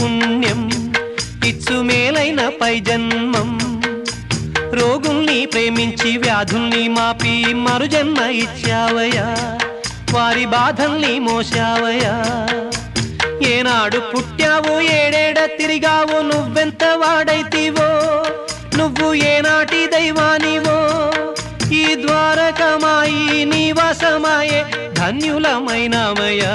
పుణ్యం. ఇచ్చు మేలైన పై జన్మం. రోగుల్ని ప్రేమించి వ్యాధుల్ని మాపి మరుజన్మ ఇచ్చావయా వారి బాధల్ని మోసావయా ఏనాడు పుట్టావు ఏడేడ తిరిగావు నువ్వెంత వాడైతివో. నువ్వు ఏనాటి దైవానివో. ఈ ద్వారకమాయి నీవాసమాయే ధన్యులమైనమయ్యా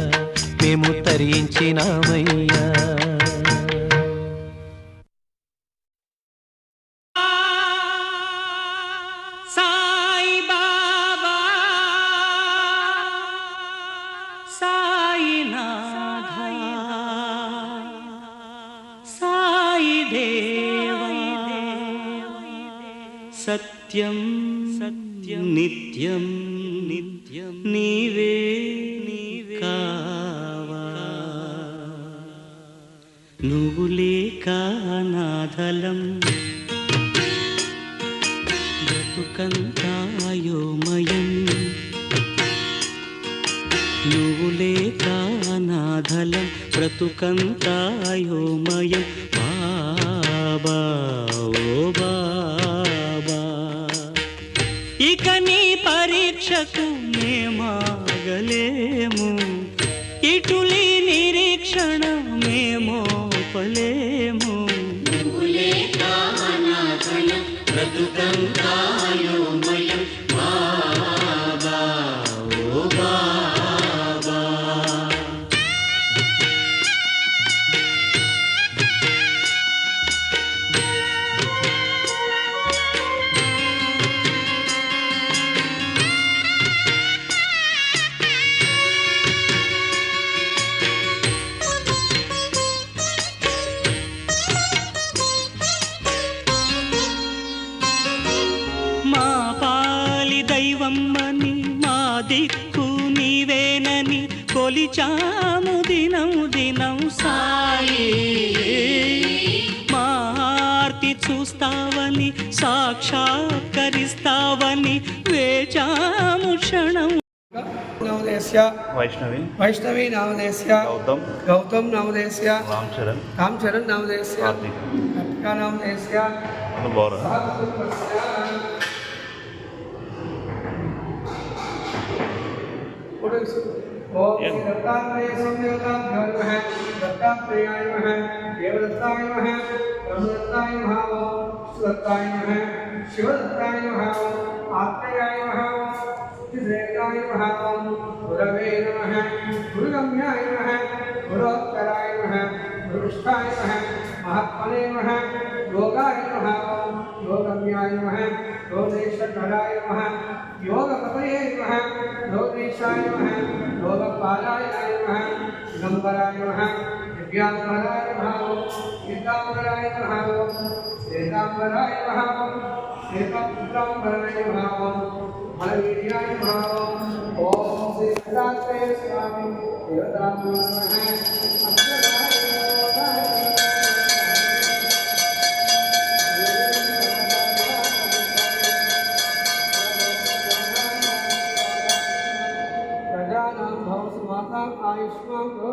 మేము తరించినామయ్యా సాయి బాబా సాయినాథ సాయి నీవే నాథలం బ్రతుకంతాయోమయం. నువ్వు లేక బ్రతుకంతాయోమయం. బాబా ఓ బాబా. ఇక నీ పరీక్షకు మేమాగలేము. ఇటులి నిరీక్షణ కొలిచాము దినం దినం సాయి. మా ఆర్తి చూస్తావని సాక్షాత్కరిస్తావని వేచాము క్షణం వైష్ణవి. వైష్ణవి నామధేయస్య గౌతమ్. గౌతమ్ నామధేయస్య రామ్ చరణ్. రామ్ చరణ్ నామధేయస్య కార్తీక్ ओम दत्तात्रेय संदेवताभ्यो दत्तात्रेयाय नमः देवदत्ताय नमः ब्रह्मदत्ताय नमः शिवदत्ताय नमः शिवदत्ताय नमः आत्रेयाय नमः सिद्धेशाय नमः गुरवे नमः गुरुगम्याय नमः गुरोत्तराय नमः गुरुष्ठाय नमः महात्मने नमः योगाय नमः। योगम्याय नमः योगेश्वराय नमः योगपतये नमः योगेशाय नमः योगपालाय नमः दिगम्बराय नमः दिव्यांबराय नमः सीताम्बराय नमः श्वेताम्बराय नमः श्वेताम्बराय नमः बलवीर्याय नमः ॐ श्री स्वामी नमः।